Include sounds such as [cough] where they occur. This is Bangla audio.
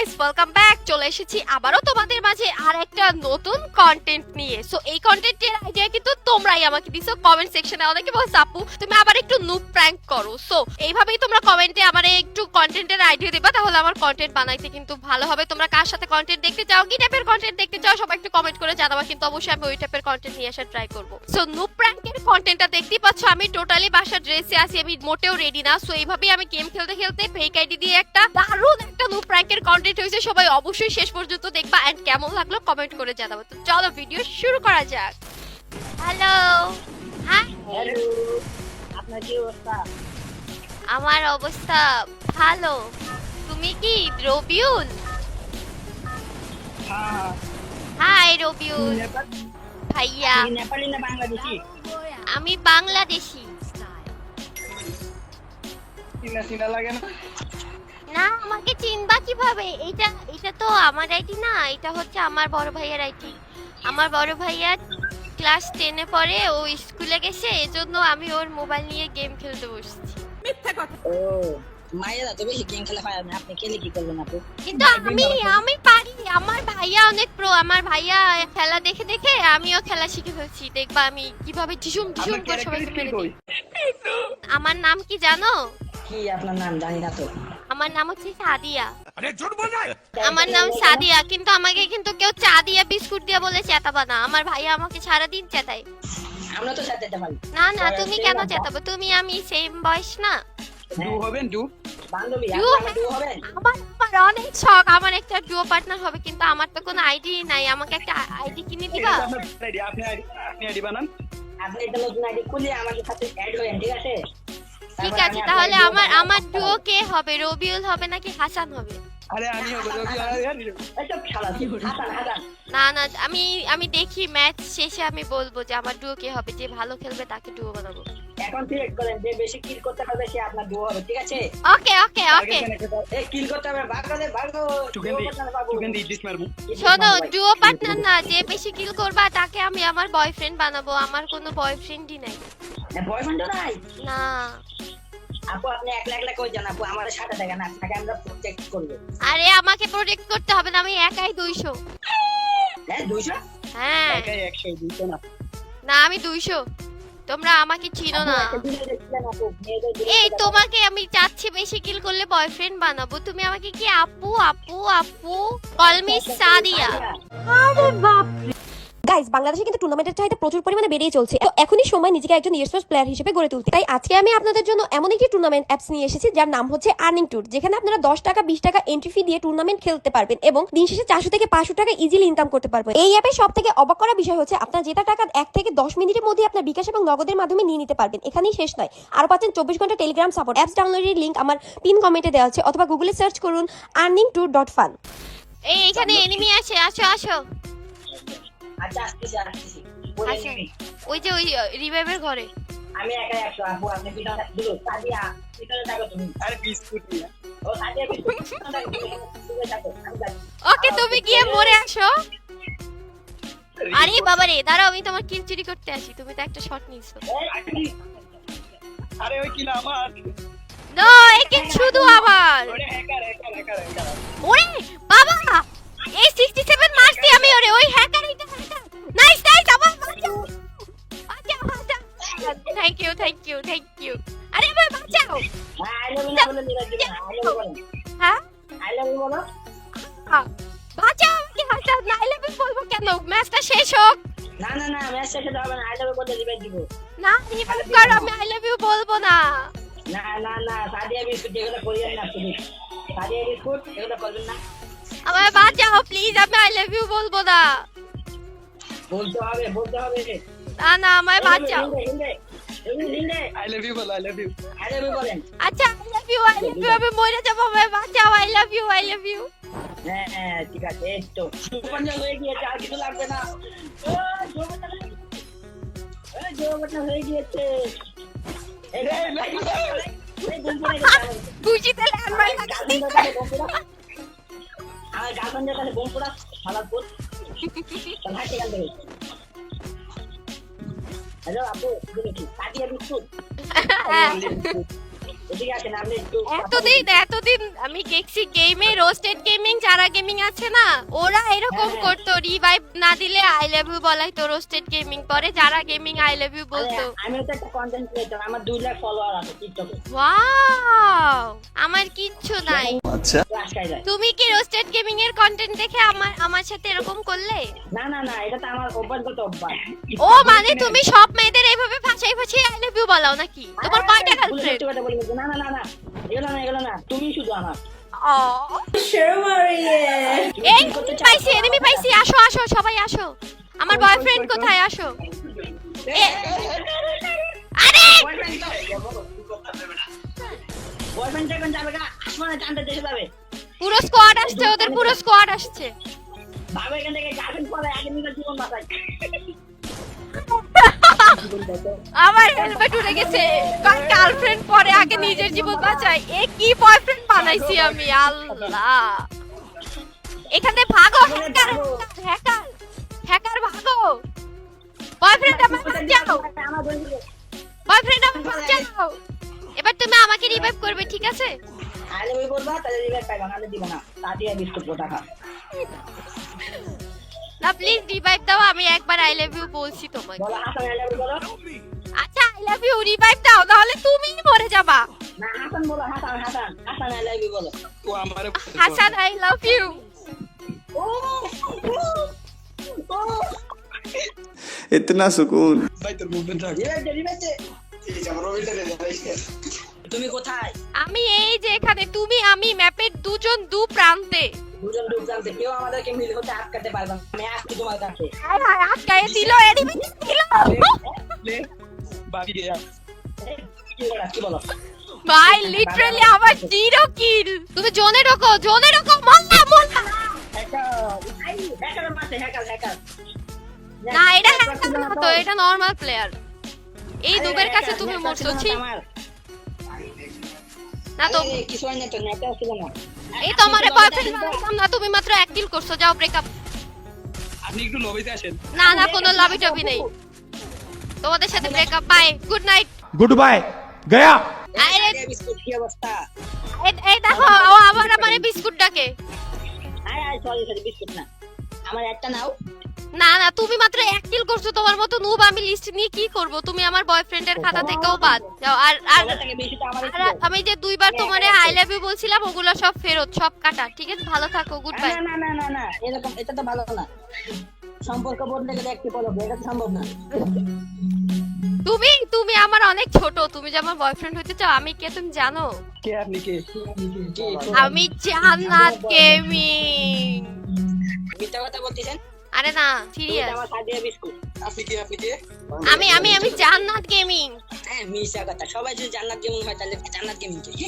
গাইস ওয়েলকাম ব্যাক চলে এসেছি আবারও তোমাদের মাঝে আর একটা নতুন কন্টেন্ট নিয়ে। সো এই কন্টেন্টের আইডিয়া কিন্তু তোমরাই আমাকে দিছো কমেন্ট সেকশনে অনেকে বলছে আপু তুমি আবার একটু নুপ প্র্যাঙ্ক করো। সো এইভাবেই তোমরা কমেন্টে আমার একটু কন্টেন্টের আইডিয়া দিবা, তাহলে আমার কন্টেন্ট বানাইতে কিন্তু ভালো হবে। তোমরা কার সাথে কন্টেন্ট দেখতে চাও, কি টাইপের কন্টেন্ট দেখতে চাও, সবাই একটু কমেন্ট করে জানাবা, কিন্তু অবশ্যই আমি ওই টাইপের কন্টেন্ট নিয়ে আসার ট্রাই করব। সো নুপ প্র্যাঙ্কের কন্টেন্টটা দেখতেই পাচ্ছ, আমি টোটালি বাসার ড্রেসে আছি, আমি মোটেও রেডি না। সো এইভাবেই আমি গেম খেলতে খেলতে ফেক আইডি দিয়ে একটা দারুণ একটা নুপ প্র্যাঙ্কের কন্টেন্ট হয়েছে, সবাই অবশ্যই শেষ পর্যন্ত দেখবা এন্ড কেমন লাগল কমেন্ট করে জানাব। তো চলো ভিডিও শুরু করা যাক। হ্যালো হ্যাঁ আমার অবস্থা ভালো। তুমি কি রবিউল হাই রবিউল ভাইয়া। আমি বাংলাদেশি। চিনা চিনা লাগে না। না আমাকে চিনবা কীভাবে? এটা এটা তো আমার আইডি না এটা হচ্ছে আমার বড় ভাইয়ার আইডি আমার বড় ভাইয়া ক্লাস টেনে পড়ে ও স্কুলে গেছে এজন্য আমি ওর মোবাইল নিয়ে গেম খেলতে বসছি। ও মায়েরা তো বেশি গেম খেলা পারে না আপনি খেলে কি করবেন আপু? কিন্তু আমি আমি পারি আমার ভাইয়া অনেক প্রো আমার ভাইয়া খেলা দেখে দেখে আমিও খেলা শিখে ফেলছি। দেখবা আমি কীভাবে ঝিসুম ঝিসুম করে সবাইকে মেরে দিই। আমার নাম কি জানো? কি আপনার নাম? জানি না তো। আমার নাম হচ্ছে সাদিয়া। আমার নাম সাদিয়া কিন্তু আমাকে কিন্তু কেউ চা দিয়ে বিস্কুট দিয়ে বলে চেতাবা না। আমার ভাইয়া আমাকে সারাদিন চেতায়। আমরা তো সাথে পারি না না তুমি কেন চেতাবো? তুমি আমি সেম বয়স না। ডু হবেন ডু বান্ধবী ডু হবেন? আমার আমার অনেক শখ আমার একটা ডুও পার্টনার হবে কিন্তু আমার তো কোনো আইডি নাই। আমাকে একটা আইডি কিনে দিবা? আপনি আপনি আইডি বানান। আপনি এটা নতুন আইডি খুলে আমাদের সাথে অ্যাড হয়েন ঠিক আছে? ঠিক আছে তাহলে আমার আমার। ডুও কে হবে রবিউল হবে নাকি হাসান হবে? আরে আমি হবে রবি আরে এইসব খেলা হাসান হাসান। না না আমি আমি দেখি ম্যাচ শেষে আমি বলব যে আমার ডুও কে হবে যে ভালো খেলবে তাকে ডুও বানাবো। এখন সিলেক্ট করেন যে বেশি কিল করতে পারবে সে আপনার ডু হবে ঠিক আছে? ওকে ওকে ওকে। এই কিল করতে হবে ভাগ করে ভাগ চুকেন দি ইডলিস মারবো। শোনো ডুও পার্টনার না যে বেশি কিল করবা তাকে আমি আমার বয়ফ্রেন্ড বানাবো আমার কোনো বয়ফ্রেন্ডই নাই। বয়ফ্রেন্ড নাই? না। আপু আপনি একলা একলা কই যান আপু? আমার সাথে দেখেন আপনাকে আমরা প্রোটেক্ট করব। আরে আমাকে প্রোটেক্ট করতে হবে না আমি একাই দুইশো। হ্যাঁ দুইশো? হ্যাঁ। একাই একশো দিতো না। না আমি দুইশো। তোমরা আমাকে চিনো না। এই তোমাকে আমি চাচ্ছি বেশি কিল করলে বয়ফ্রেন্ড বানাবো। তুমি আমাকে কি আপু আপু আপু? কলমি সাদিয়া। গাইজ বাংলাদেশে কিন্তু টুর্নামেন্টের চাহিদা প্রচুর পরিমাণে বেড়েই চলছে। তো এখনই সময় নিজেকে একজন ইস্পোর্টস প্লেয়ার হিসেবে গড়ে তুলতে। তাই আজকে আমি আপনাদের জন্য এমন একটি টুর্নামেন্ট অ্যাপস নিয়ে এসেছি, যার নাম হচ্ছে আর্নিং ট্যুর যেখানে আপনারা দশ টাকা, বিশ টাকা এন্ট্রি ফি দিয়ে টুর্নামেন্ট খেলতে পারবেন এবং দিন শেষে চারশো থেকে পাঁচশো টাকা ইজিলি ইনকাম করতে পারবেন। এই অ্যাপে সব থেকে অবাক করা বিষয় হচ্ছে, আপনার জেতা টাকা এক থেকে দশ মিনিটের মধ্যে আপনার বিকাশ এবং নগদের মাধ্যমে নিয়ে নিতে পারবেন। এখানেই শেষ নয়। আরও পাচ্ছেন চব্বিশ ঘণ্টা টেলিগ্রাম সাপোর্ট অ্যাপস ডাউনলোডের লিঙ্ক আমার পিন কমেন্টে দেওয়া আছে, অথবা গুগলে সার্চ করুন আর্নিং ট্যুর ডট ফান এই এখানে এনিমি আছে, আসো আসো। আচ্ছা আসতেছি আসতেছি। ওই যে ওই রিভাইভের ঘরে। আমি একাই একশো আপু আপনি পিছনে সাদিয়া পিছনে থাকো তুমি। আরে বিস্কুট নিয়ে। ও সাদিয়া। ওকে তুমি গিয়ে মরে আসো। আরে বাবা রে দাঁড়াও আমি তোমার কিল চুরি করতে আসি। তুমি তো একটা শট নিছো এই, আরে ওই কিনা আমার। নো একে শুধু আমার। ওরে হ্যাকার হ্যাকার হ্যাকার হ্যাকার ওরে বাবা! এই 67 মারছি আমি ওরে ওই হ্যাকার এটা নাইস নাইস আবার বাঁচাও। বাঁচাও বাঁচাও। Thank you thank you thank you আরে আমার বাঁচাও। হ্যাঁ। হ্যাঁ। বাঁচাও আমাকে হাসাও। না আই লাভ বলব কেন? ম্যাচটা শেষ হোক। না না না ম্যাচ শেষে যাবে না। Love you বলে revive দিব। না রিভাইভ করো আমি আই লাভ ইউ বলব না। না না না সাদিয়া বিস্কুট যেগুলো করিয়েন না প্লিজ সাদিয়া বিস্কুট এগুলো করবেন না। আমার বাঁচাও প্লিজ আমি আই লাভ ইউ বলব না বলতে হবে বলতে হবে না না আমায় বাঁচাও হিন্দে, হিন্দে, হিন্দে, হিন্দে। আই লাভ ইউ বলো I love you I love you বলেন আচ্ছা I love you I love you আমি মরে যাব আমায় বাঁচাও I love you I love you হ্যাঁ হ্যাঁ ঠিক আছে এই তো সুপঞ্জা হয়ে গিয়েছে আর কিছু লাগবে না ও, জোরবাটা হয়ে গিয়েছে। এই, জোরবাটা হয়ে গিয়েছে এই রে, এই বন্ধুরা গেছে আমার। বুঝিতে ল্যান্ডমার্ক গার্লফ্রেন্ডের কাছে বোম পোড়া। আমার গার্লফ্রেন্ডের কাছে বোম পোড়া, শালার পুত। চল, গান এখান হ্যালো আপু, কাটিয়ে বিস্কুট? [laughs] হ্যাঁ এতদিন এতদিন আমি দেখছি গেমে রোস্টেড গেমিং যারা গেমিং আছে না? ওরা এরকম হ্যাঁ। করতো রিভাইভ না দিলে আই লাভ ইউ বলাই তো রোস্টেড গেমিং পরে যারা গেমিং আই লাভ ইউ বলতো। আমিও তো একটা কন্টেন্ট ক্রিয়েটর আমার দুই লাখ ফলোয়ার আছে টিকটকে ওয়াও আমার কিচ্ছু নাই। যায় তুমি কি রোস্টেড গেমিং এর কন্টেন্ট দেখে আমার আমার সাথে এরকম করলে? না না না এটা তো আমার অভ্যাসগত অভ্যাস। ও মানে তুমি সব মেয়েদের এইভাবে ফাঁসাই ফাঁসিয়ে আই লাভ ইউ বলাও নাকি? তোমার কয়টা গার্লফ্রেন্ড সত্যি কথা বলে না না না না এগুলো না এগুলো না তুমি শুধু আমার। এই পাইছি এনিমি পাইছি আসো আসো সবাই আসো। আমার বয়ফ্রেন্ড কোথায়? আসো। এ- আরে! যাবে গা আসমানে টানতে দেশে যাবে। পুরো স্কোয়াড আসছে ওদের পুরো স্কোয়াড আসছে। ভাবে এখান থেকে গার্লফ্রেন্ড পরে আগে নিজের জীবন বাঁচাই। আমার হেলমেট উড়ে গেছে। গার্লফ্রেন্ড পরে আগে নিজের জীবন বাঁচাই এ কি বয়ফ্রেন্ড বানাইছি আমি? আল্লাহ। এখানে ভাগো হ্যাকার হ্যাকার হ্যাকার ভাগো। বয়ফ্রেন্ড আমার বাঁচাও বয়ফ্রেন্ড আমার বাঁচাও এবার তুমি আমাকে রিভাইভ করবে ঠিক আছে? বই করবা তাহলে রিভাইভ পাইবা দিব না। তাড়াতাড়ি বিস্কুট [laughs] না প্লিজ রিভাইভ দাও আমি একবার আই লাভ ইউ বলছি তোমাকে বলো হাসান আলে বই বলো আচ্ছা আই লাভ ইউ রিভাইভ দাও তাহলে তুমিই মরে যাবা না হাসান বলো হাসান হাসান হাসান আলে বই বলো ও আমার হাসান আই লাভ ইউ ও ও इतना सुकून ভাই তোর মুভমেন্ট রাখ রিভাইভ দে রিভাইভ দে তুমি কোথায় আমি এই যে এখানে তুমি আমি ম্যাপের দুজন দু প্রান্তে দুজন দু প্রান্তে কেউ আমাদেরকে মিল হতে আটকাতে পারবে না। আমি আসছি তোমার কাছে। হায় দিল এনিমি দিল। বাকি কি বলো ভাই লিটারালি আমার জিরো কিল তুমি জোনে ঢোকো জোনে ঢোকো মোল্লা মোল্লা না এটা হ্যাকার না তো এটা নরমাল প্লেয়ার এই দুবের কাছে তুমি মরছো ছি। তোমাদের সাথে breakup bye good night good bye Gaya biscuit অবস্থা এই দেখো বিস্কুট ডাকে বিস্কুট না আমার একটা নাও না না তুমি মাত্র এক কিল করছ তোমার মতো নুব আমি লিস্ট নিয়ে কি করব? তুমি আমার বয়ফ্রেন্ডের খাতা থেকেও বাদ যাও। আর আর আমি যে দুইবার তোমারে আই লাভ ইউ বলছিলাম ওগুলো সব ফেরত সব কাটা ঠিক আছে? ভালো থাকো গুড বাই না না না না না এরকম এটা তো ভালো না। সম্পর্ক বদলে গেলে একটি বলো এটা সম্ভব না। তুমি তুমি আমার অনেক ছোট তুমি যে আমার বয়ফ্রেন্ড হতে চাও আমি কে তুমি জানো? কে আপনি কে? আমি জান্নাত গেমিং মিথ্যা কথা বলতেছেন? আরে না সিরিয়াস আপনি কি আপনি কে? আমি আমি আমি জান্নাত গেমিং হ্যাঁ মিশা কথা। সবাই যদি জান্নাত গেমিং হয় তাহলে জান্নাত গেমিং কে?